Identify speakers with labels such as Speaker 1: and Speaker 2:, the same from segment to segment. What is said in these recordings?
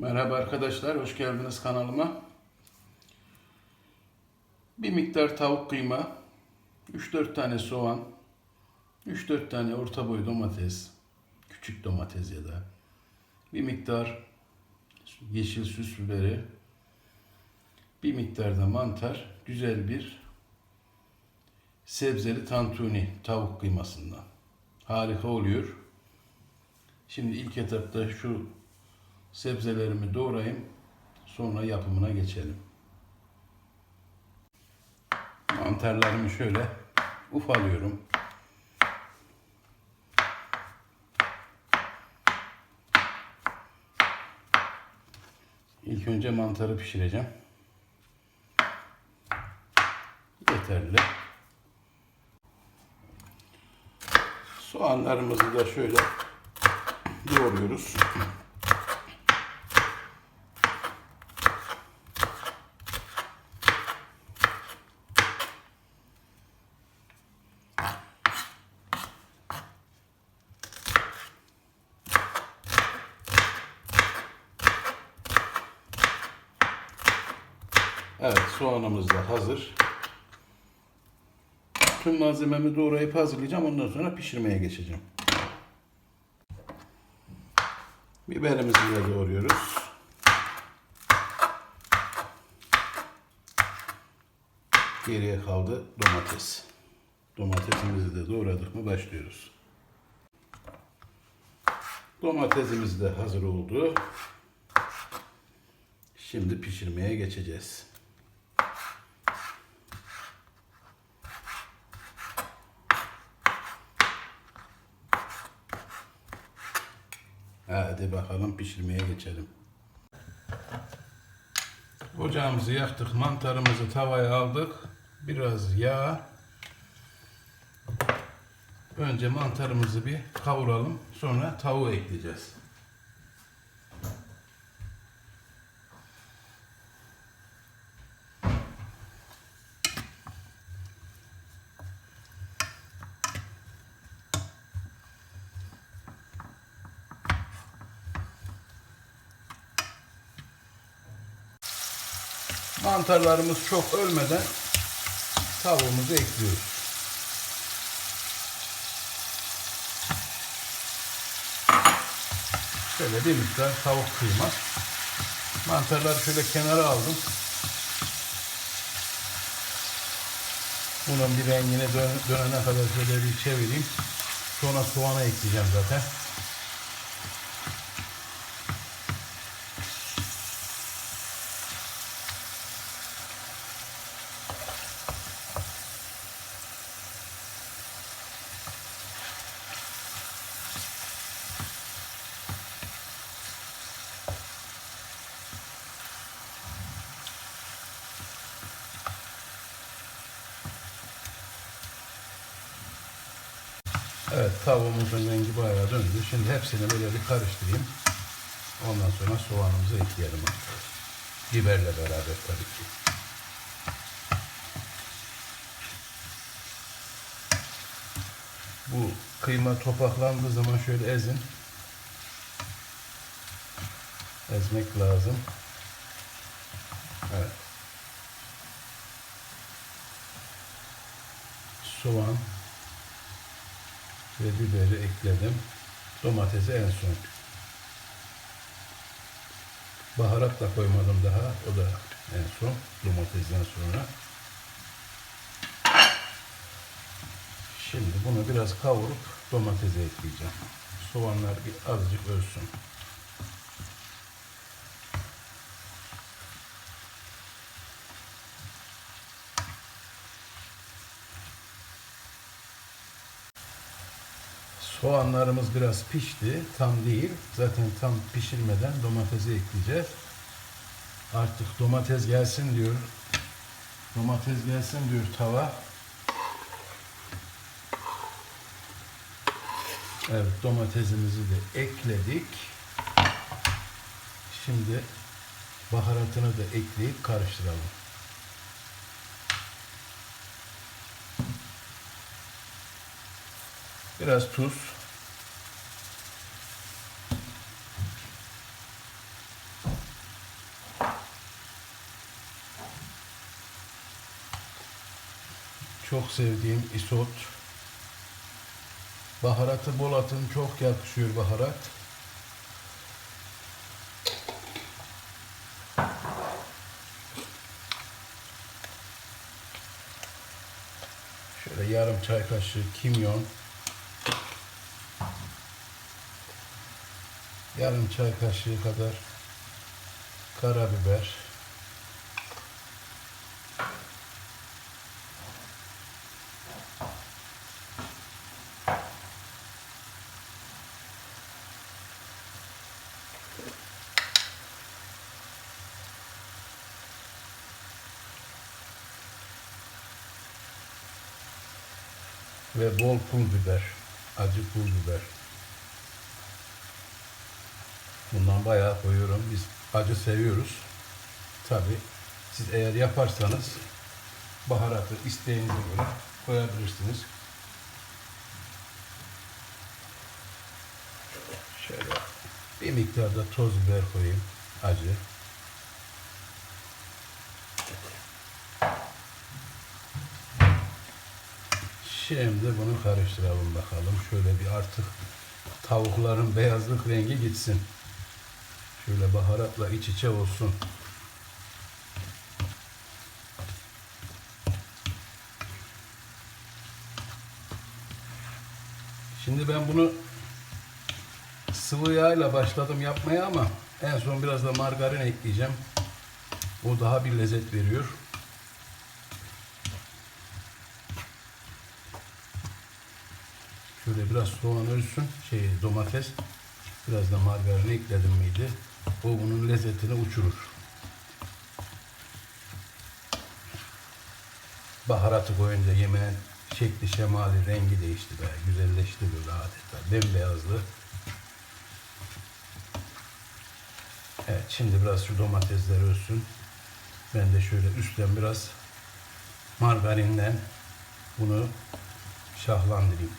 Speaker 1: Merhaba arkadaşlar, hoş geldiniz kanalıma. Bir miktar tavuk kıyma, 3-4 tane soğan, 3-4 tane orta boy domates, küçük domates ya da bir miktar yeşil süs biberi, bir miktar da mantar, güzel bir sebzeli tantuni tavuk kıymasından. Harika oluyor. Şimdi ilk etapta şu sebzelerimi doğrayayım. Sonra yapımına geçelim. Mantarlarımı şöyle ufalıyorum. İlk önce mantarı pişireceğim. Yeterli. Soğanlarımızı da şöyle doğruyoruz. Evet soğanımız da hazır. Tüm malzememi doğrayıp hazırlayacağım. Ondan sonra pişirmeye geçeceğim. Biberimizi de doğruyoruz. Geriye kaldı domates. Domatesimizi de doğradık mı başlıyoruz. Domatesimiz de hazır oldu. Şimdi pişirmeye geçeceğiz. Bakalım pişirmeye geçelim. Ocağımızı yaktık, mantarımızı tavaya aldık. Biraz yağ. Önce mantarımızı bir kavuralım, sonra tavuğu ekleyeceğiz. Mantarlarımız çok ölmeden tavuğumuzu ekliyoruz. Şöyle bir miktar tavuk kıyma. Mantarları şöyle kenara aldım. Bunun bir rengine dön dönene kadar şöyle bir çevireyim. Sonra soğana ekleyeceğim zaten. Evet tavuğumuzun rengi bayağı döndü. Şimdi hepsini böyle bir karıştırayım. Ondan sonra soğanımızı ekleyelim arkadaşlar. Biberle beraber tabii ki. Bu kıyma topaklandığı zaman şöyle ezin. Ezmek lazım. Evet. Soğan, ve biberi ekledim. Domatesi en son. Baharat da koymadım daha. O da en son. Domatesten sonra. Şimdi bunu biraz kavurup domatese ekleyeceğim. Soğanlar bir azıcık ölsün. Soğanlarımız biraz pişti. Tam değil. Zaten tam pişirmeden domatesi ekleyeceğiz. Artık domates gelsin diyor. Domates gelsin diyor tava. Evet domatesimizi de ekledik. Şimdi baharatını da ekleyip karıştıralım. Biraz tuz. Çok sevdiğim isot. Baharatı bol atın. Çok yakışıyor baharat. Şöyle yarım çay kaşığı kimyon. Yarım çay kaşığı kadar karabiber. ve bol pul biber, acı pul biber. Bundan bayağı koyuyorum. Biz acı seviyoruz. Tabi siz eğer yaparsanız baharatı isteğinize göre koyabilirsiniz. Şöyle bir miktarda toz biber koyayım. Acı. Şimdi bunu karıştıralım bakalım. Şöyle bir artık tavukların beyazlık rengi gitsin. Şöyle baharatla iç içe olsun. Şimdi ben bunu sıvı yağla başladım yapmaya ama en son biraz da margarin ekleyeceğim. O daha bir lezzet veriyor. Şöyle biraz soğan ölsün, şey domates, biraz da margarin ekledim miydi? O bunun lezzetini uçurur. Baharatı koyunca yemeğin şekli, şemali, rengi değişti be. Güzelleşti böyle adeta. Bembeyazlı. Evet şimdi biraz şu domatesler ölsün. Ben de şöyle üstten biraz margarinden bunu şahlandırayım.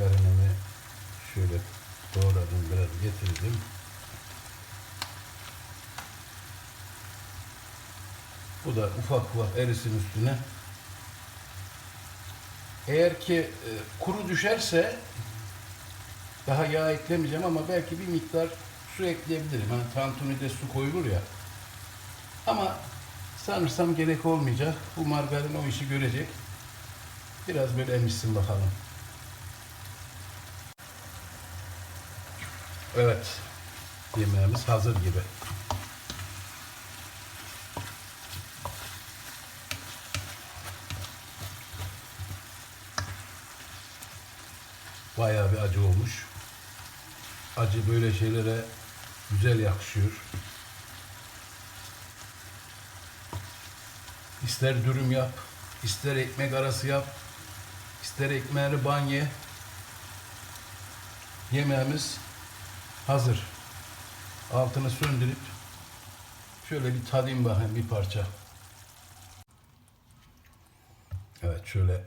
Speaker 1: Margarinimi şöyle doğradım biraz getirdim. Bu da ufak ufak erisin üstüne. Eğer ki e, kuru düşerse daha yağ eklemeyeceğim ama belki bir miktar su ekleyebilirim. Hani tantunide su koyulur ya. Ama sanırsam gerek olmayacak. Bu margarin o işi görecek. Biraz böyle emişsin bakalım. Evet. Yemeğimiz hazır gibi. Bayağı bir acı olmuş. Acı böyle şeylere güzel yakışıyor. İster dürüm yap, ister ekmek arası yap, ister ekmeğini banye. Yemeğimiz hazır. Altını söndürüp şöyle bir tadayım bakayım bir parça. Evet şöyle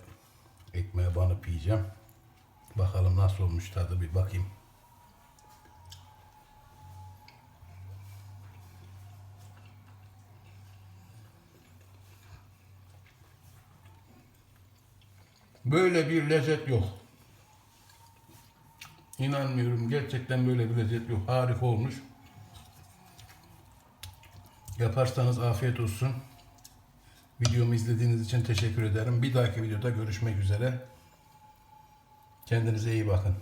Speaker 1: ekmeğe banıp yiyeceğim. Bakalım nasıl olmuş tadı bir bakayım. Böyle bir lezzet yok. İnanmıyorum. Gerçekten böyle bir lezzet yok. Harika olmuş. Yaparsanız afiyet olsun. Videomu izlediğiniz için teşekkür ederim. Bir dahaki videoda görüşmek üzere. Kendinize iyi bakın.